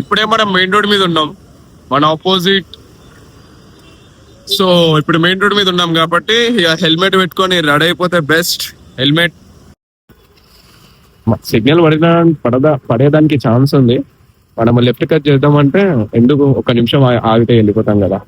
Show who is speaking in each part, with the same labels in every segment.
Speaker 1: ఇప్పుడే మనం main road మీద ఉన్నాం. మన ఆపోజిట్ సో ఇప్పుడు మెయిన్ రోడ్ మీద ఉన్నాం కాబట్టి హెల్మెట్ పెట్టుకొని రెడీ అయిపోతే బెస్ట్ హెల్మెట్ సిగ్నల్ పడిన పడదా పడేదానికి ఛాన్స్ ఉంది. మనం లెఫ్ట్ కట్ చేద్దామంటే ఎందుకు ఒక నిమిషం ఆగితే వెళ్ళిపోతాం కదా.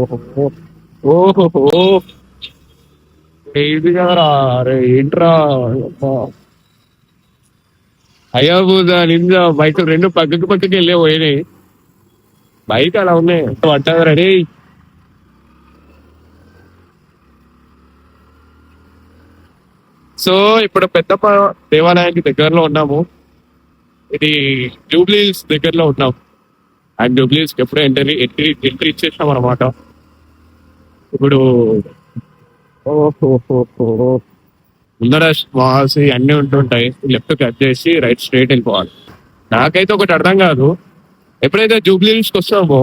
Speaker 1: ఓహో ఓహో ఇది కదరా అరే ఏంట్రా అబ్బా. నింజా బైక్ రెండు పక్కకి పక్కకి వెళ్ళే పోయినాయి. బైక్ అలా ఉన్నాయి పట్టదు రెడీ సో ఇప్పుడు పెద్దప్ప దేవాలయానికి దగ్గరలో ఉన్నాము. ఇది జూబ్లీస్ దగ్గరలో ఉన్నాం. అండ్ జూబ్లీస్ ఎప్పుడో ఎంట్రీ ఎంట్రీ ఎంట్రీ ఇచ్చేసాం అనమాట ఇప్పుడు ముందర స్మాల్స్ అన్ని ఉంటుంటాయి. లెఫ్ట్ కట్ చేసి రైట్ స్ట్రైట్ వెళ్ళిపోవాలి. నాకైతే ఒకటి అర్థం కాదు. ఎప్పుడైతే జూబ్లీస్కి వస్తామో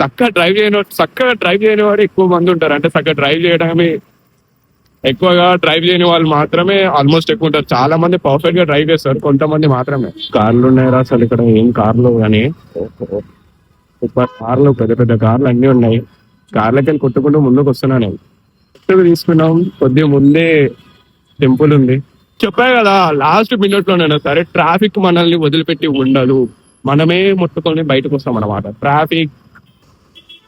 Speaker 1: చక్కగా డ్రైవ్ చేయని చక్కగా డ్రైవ్ చేయని వాడు ఎక్కువ మంది ఉంటారు. అంటే చక్కగా డ్రైవ్ చేయడమే ఎక్కువగా డ్రైవ్ చేయని వాళ్ళు మాత్రమే ఆల్మోస్ట్ ఎక్కువ ఉంటారు. చాలా మంది పర్ఫెక్ట్గా డ్రైవ్ చేస్తారు. కొంతమంది మాత్రమే. కార్లు ఉన్నాయరా అసలు ఇక్కడ. ఏం కార్లు కానీ కార్లు పెద్ద పెద్ద కార్లు అన్ని ఉన్నాయి. కార్లకి వెళ్ళి కొట్టుకుంటూ ముందుకు వస్తున్నాను నేను. తీసుకున్నాం. కొద్దిగా ముందే టెంపుల్ ఉంది. చెప్పా కదా లాస్ట్ మినిట్ లోనైనా సరే ట్రాఫిక్ మనల్ని వదిలిపెట్టి ఉండదు. మనమే ముట్టుకొని బయటకు వస్తాం అన్నమాట. ట్రాఫిక్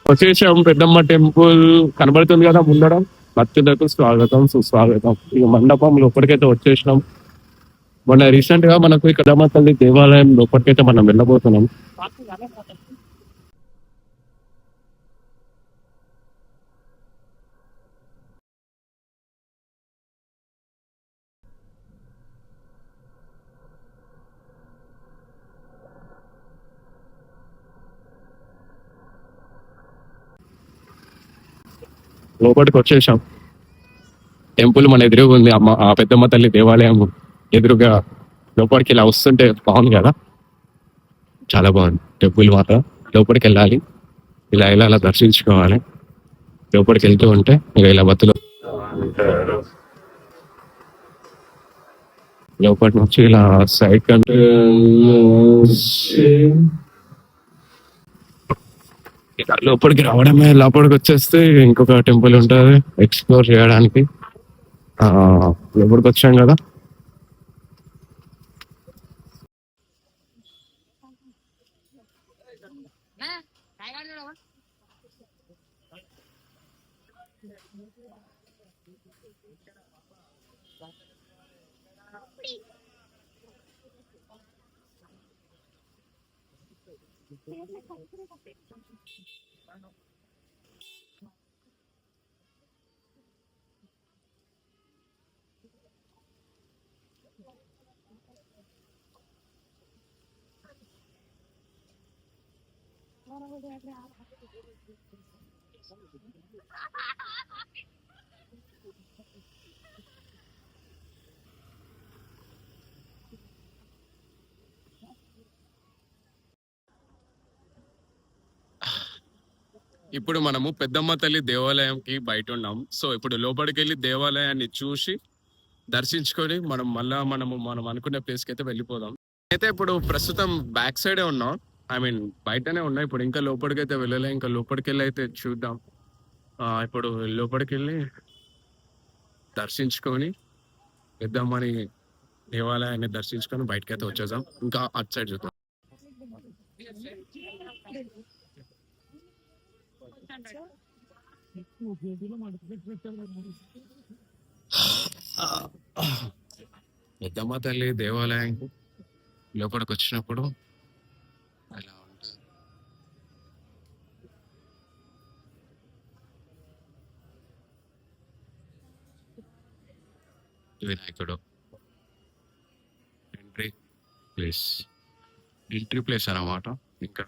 Speaker 1: వచ్చేసాం పెద్దమ్మ టెంపుల్ కనబడుతుంది కదా ముందడం. భక్తులకు స్వాగతం సుస్వాగతం. ఇక మండపం లోపలికైతే వచ్చేసినాం. మొన్న రీసెంట్గా మనకు ఇక్కడ పెద్దమ్మ తల్లి దేవాలయం లోపలికైతే మనం వెళ్ళబోతున్నాం. లోపలికి వచ్చేసాం. టెంపుల్ మన ఎదురుగా ఉంది. అమ్మ ఆ పెద్దమ్మ తల్లి దేవాలయం ఎదురుగా లోపలికి ఇలా వస్తుంటే బాగుంది కదా? చాలా బాగుంది. టెంపుల్ మాత్రం లోపలికి వెళ్ళాలి. ఇలా ఇలా అలా దర్శించుకోవాలి. లోపలికి వెళ్తూ ఉంటే ఇక ఇలా బతులు లోపటి నుంచి ఇలా సైడ్ కంటే లోపలికి రావడమే లోపలికి వచ్చేస్తే ఇంకొక టెంపుల్ ఉంటుంది ఎక్స్ప్లోర్ చేయడానికి. లోపలికి వచ్చాం కదా. なるほど ఇప్పుడు మనము పెద్దమ్మ తల్లి దేవాలయంకి బయట ఉన్నాం. సో ఇప్పుడు లోపలికి వెళ్ళి దేవాలయాన్ని చూసి దర్శించుకొని మనం మళ్ళా మనము మనం అనుకునే ప్లేస్కి అయితే వెళ్ళిపోదాం. అయితే ఇప్పుడు ప్రస్తుతం బ్యాక్ సైడే ఉన్నాం. ఐ మీన్ బయటనే ఉన్నాయి ఇప్పుడు ఇంకా లోపలికి అయితే వెళ్ళలే. ఇంకా లోపలికి వెళ్ళి అయితే చూద్దాం ఇప్పుడు లోపలికి వెళ్ళి దర్శించుకొని పెద్దమ్మని దేవాలయాన్ని దర్శించుకొని బయటకి అయితే వచ్చేద్దాం. ఇంకా అటు సైడ్ చూద్దాం. పెద్దమ్మ తల్లి దేవాలయం లోపలికి వచ్చినప్పుడు ఉంటుంది. వినాయకుడు. ఎంట్రీ ప్లేస్ ఎంట్రీ ప్లేస్ అన్నమాట. ఇక్కడ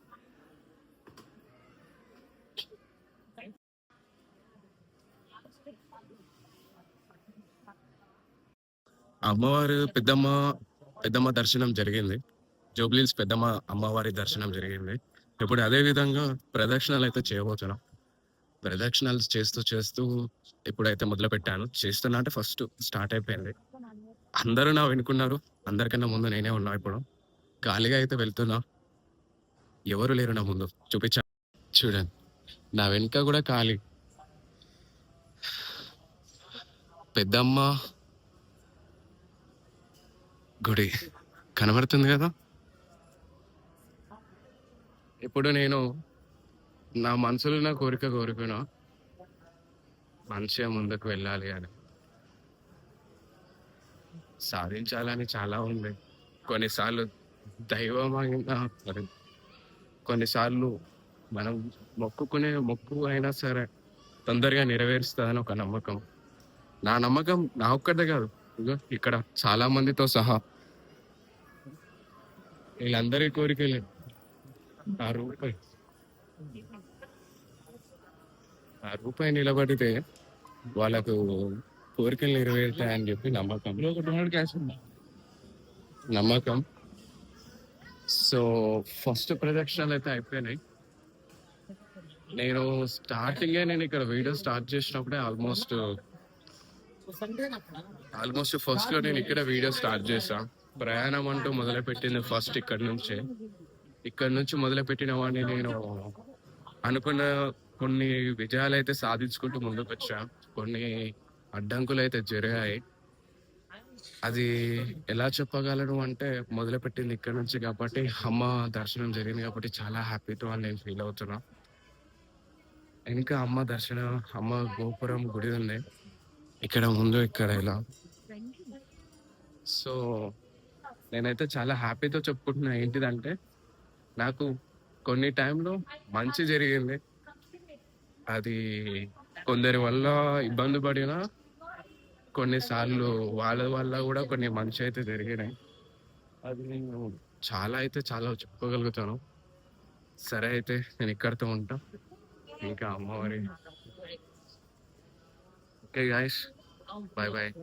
Speaker 1: అమ్మవారు పెద్దమ్మ పెద్దమ్మ దర్శనం జరిగింది. జూబ్లీస్ పెద్దమ్మ అమ్మవారి దర్శనం జరిగింది. ఇప్పుడు అదే విధంగా ప్రదక్షిణలు అయితే చేయబోతున్నాం. ప్రదక్షిణాలు చేస్తూ చేస్తూ ఇప్పుడైతే మొదలు పెట్టాను చేస్తున్నా అంటే ఫస్ట్ స్టార్ట్ అయిపోయింది. అందరూ నా వెనుకున్నారు. అందరికన్నా ముందు నేనే ఉన్నా ఇప్పుడు. ఖాళీగా అయితే వెళ్తున్నా. ఎవరు లేరు నా ముందు. చూపించా చూడండి. నా వెనుక కూడా ఖాళీ. పెద్దమ్మ. గుడి. కనబడుతుంది కదా? ఇప్పుడు నేను నా మనసులో నా కోరిక కోరుకున్నా. మంచిగా ముందుకు వెళ్ళాలి అని. సాధించాలని చాలా ఉంది. కొన్నిసార్లు దైవం అయినా మరి కొన్నిసార్లు మనం మొక్కుకునే మొక్కు అయినా సరే తొందరగా నెరవేరుస్తుందని ఒక నమ్మకం. నా నమ్మకం నా ఒక్కటే కాదు. ఇక్కడ చాలా మందితో సహా వీళ్ళందరి కోరికలే. ఆ రూపాయి. ఆ రూపాయి నిలబడితే వాళ్ళకు కోరికలు నెరవేరుతాయని చెప్పి నమ్మకం. నమ్మకం. సో ఫస్ట్ ప్రదక్షిణలు అయితే అయిపోయినాయి. నేను స్టార్టింగే నేను ఇక్కడ వీడియో స్టార్ట్ చేసినప్పుడే ఆల్మోస్ట్ ఆల్మోస్ట్ ఫస్ట్లో నేను ఇక్కడ వీడియో స్టార్ట్ చేసా ప్రయాణం అంటూ మొదలు పెట్టింది ఫస్ట్ ఇక్కడ నుంచే. ఇక్కడ నుంచి మొదలు పెట్టిన వాడిని నేను అనుకున్న కొన్ని విజయాలు అయితే సాధించుకుంటూ ముందుకు వచ్చా కొన్ని అడ్డంకులు అయితే జరిగాయి. అది ఎలా చెప్పగలను అంటే మొదలు పెట్టింది ఇక్కడ నుంచి కాబట్టి అమ్మ దర్శనం జరిగింది కాబట్టి చాలా హ్యాపీతో అని నేను ఫీల్ అవుతున్నా. ఇంకా అమ్మ దర్శనం అమ్మ గోపురం గుడి ఉంది. ఇక్కడ ముందు ఇక్కడ ఇలా సో నేనైతే చాలా హ్యాపీతో చెప్పుకుంటున్నా. ఏంటిదంటే నాకు కొన్ని టైంలో మంచి జరిగింది. అది కొందరి వల్ల ఇబ్బంది పడినా కొన్నిసార్లు వాళ్ళ వల్ల కూడా కొన్ని మంచి అయితే జరిగినాయి. అది నేను చాలా అయితే చాలా చెప్పుకోగలుగుతాను. సరే అయితే నేను ఇక్కడితో ఉంటా. ఇంకా అమ్మవారి Okay, guys. Bye bye.